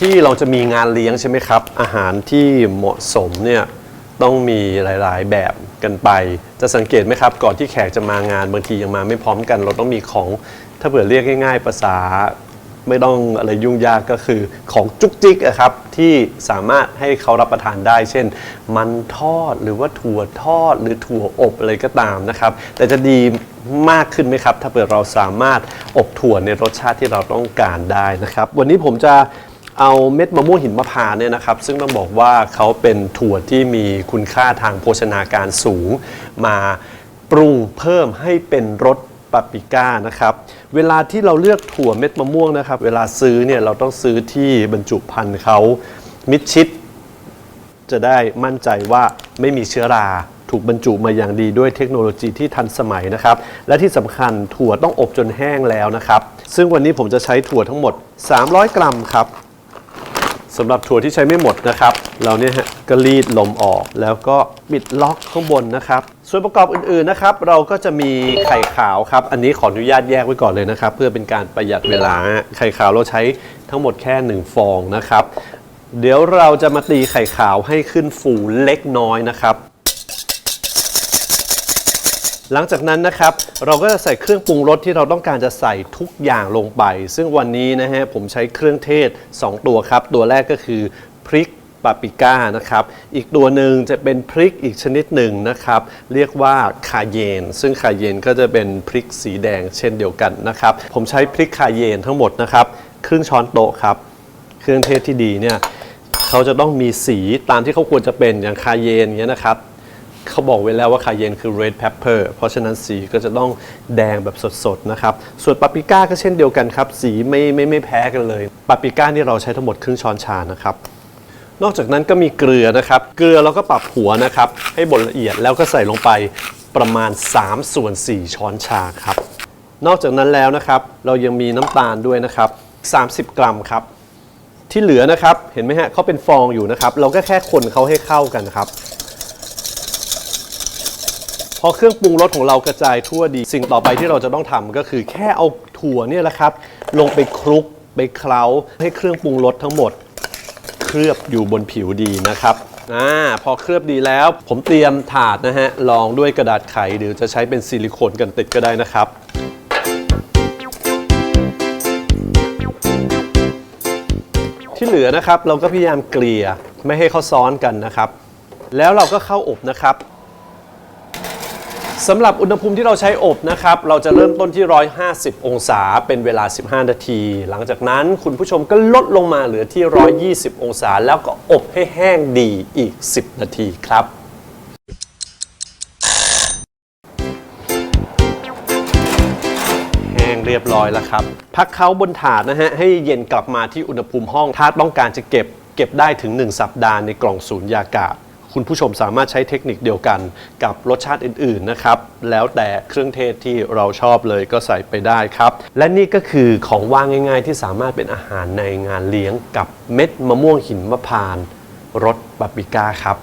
ที่เราจะมีงานเลี้ยงใช่ไหมครับ อาหารที่เหมาะสมเนี่ยต้องมีหลาย ๆ แบบกันไป จะสังเกตไหมครับ ก่อนที่แขกจะมางานบางทียังมาไม่พร้อมกัน เราต้องมีของถ้าเผื่อเรียกง่าย ๆ ภาษา ไม่ต้องอะไรยุ่งยากก็คือของจุกจิกอะครับที่สามารถให้เขารับประทานได้ เช่น มันทอดหรือว่าถั่วทอดหรือถั่วอบอะไรก็ตามนะครับ แต่จะดีมากขึ้นไหมครับ ถ้าเผื่อเราสามารถอบถั่วในรสชาติที่เราต้องการได้นะครับ วันนี้ผมจะเอาเม็ดมะม่วงหินมะพร้าวเนี่ยนะครับ ซึ่งต้องบอกว่าเขาเป็นถั่วที่มีคุณค่าทางโภชนาการสูง มาปรุงเพิ่มให้เป็นรส ปาปริก้านะครับเวลาที่เราเลือกถั่วเม็ดมะม่วงนะครับ เวลาซื้อเนี่ยเราต้องซื้อที่บรรจุภัณฑ์เขามิดชิด จะได้มั่นใจว่าไม่มีเชื้อราถูกบรรจุมาอย่างดีด้วยเทคโนโลยีที่ทันสมัยนะครับ และที่สำคัญถั่วต้องอบจนแห้งแล้วนะครับ ซึ่งวันนี้ผมจะใช้ถั่วทั้งหมด 300 กรัมครับ สำหรับถั่วที่ใช้ไม่หมดนะครับ เราเนี่ยฮะก็รีดลมออกแล้วก็ปิดล็อกข้างบนนะครับ ส่วนประกอบอื่นๆนะครับ เราก็จะมีไข่ขาวครับ อันนี้ขออนุญาตแยกไว้ก่อนเลยนะครับ เพื่อเป็นการประหยัดเวลาไข่ขาวเราใช้ทั้งหมดแค่ 1 ฟองนะครับ เดี๋ยวเราจะมาตีไข่ขาวให้ขึ้นฟูเล็กน้อยนะครับ หลังจากนั้นนะครับเราก็จะใส่เครื่องปรุงรสที่เราต้องการจะใส่ทุกอย่างลงไป ซึ่งวันนี้นะฮะผมใช้เครื่องเทศ 2 ตัวครับ ตัวแรกก็คือพริกปาปริก้านะครับ อีกตัวหนึ่งจะเป็นพริกอีกชนิดหนึ่งนะครับ เรียกว่าคาเยน ซึ่งคาเยนก็จะเป็นพริกสีแดงเช่นเดียวกันนะครับ ผมใช้พริกคาเยนทั้งหมดนะครับครึ่งช้อนโต๊ะครับ เครื่องเทศที่ดีเนี่ยเขาจะต้องมีสีตามที่เขาควรจะเป็นอย่างคาเยนเงี้ยนะครับ เขาบอกไว้แล้วว่าคาเยนคือ red pepper เพราะฉะนั้นสีก็จะต้องแดงแบบสดๆนะครับ ส่วนปาปริก้าก็เช่นเดียวกันครับ สีไม่ไม่ไม่แพ้กันเลย ปาปริก้านี่เราใช้ทั้งหมดครึ่งช้อนชานะครับ นอกจากนั้นก็มีเกลือนะครับ เกลือเราก็ปรับหัวนะครับ ให้บดละเอียดแล้วก็ใส่ลงไปประมาณ 3 ส่วน 4 ช้อนชาครับ นอกจากนั้นแล้วนะครับ เรายังมีน้ำตาลด้วยนะครับ 30 กรัมครับ ที่เหลือนะครับ เห็นไหมฮะเขาเป็นฟองอยู่นะครับ เราก็แค่คนเขาให้เข้ากันครับ พอเครื่องปรุงรสของเรากระจายทั่วดี สิ่งต่อไปที่เราจะต้องทำก็คือ แค่เอาถั่วเนี่ยแหละครับ ลงไปคลุกไปเคล้าให้เครื่องปรุงรสทั้งหมด เคลือบอยู่บนผิวดีนะครับอ่าพอเคลือบดีแล้ว ผมเตรียมถาดนะฮะรองด้วยกระดาษไขหรือจะใช้เป็นซิลิโคนกันติดก็ได้นะครับที่เหลือนะครับเราก็พยายามเกลี่ยไม่ให้เขาซ้อนกันนะครับ แล้วเราก็เข้าอบนะครับ สำหรับอุณหภูมิที่เราใช้อบนะครับ เราจะเริ่มต้นที่ 150 องศาเป็นเวลา 15 นาที หลังจากนั้นคุณผู้ชมก็ลดลงมาเหลือที่ 120 องศา แล้วก็อบให้แห้งดีอีก 10 นาทีครับแห้งเรียบร้อยแล้วครับ พักเขาบนถาดนะฮะ ให้เย็นกลับมาที่อุณหภูมิห้องถ้าต้องการจะเก็บ เก็บได้ถึง 1 สัปดาห์ในกล่องสูญญากาศ คุณผู้ชมสามารถใช้เทคนิคเดียวกันกับรสชาติอื่นๆนะครับ แล้วแต่เครื่องเทศที่เราชอบเลยก็ใส่ไปได้ครับ และนี่ก็คือของว่างง่าย ๆ ที่สามารถเป็นอาหารในงานเลี้ยงกับเม็ดมะม่วงหินมะพร้านรสปาปริก้าครับ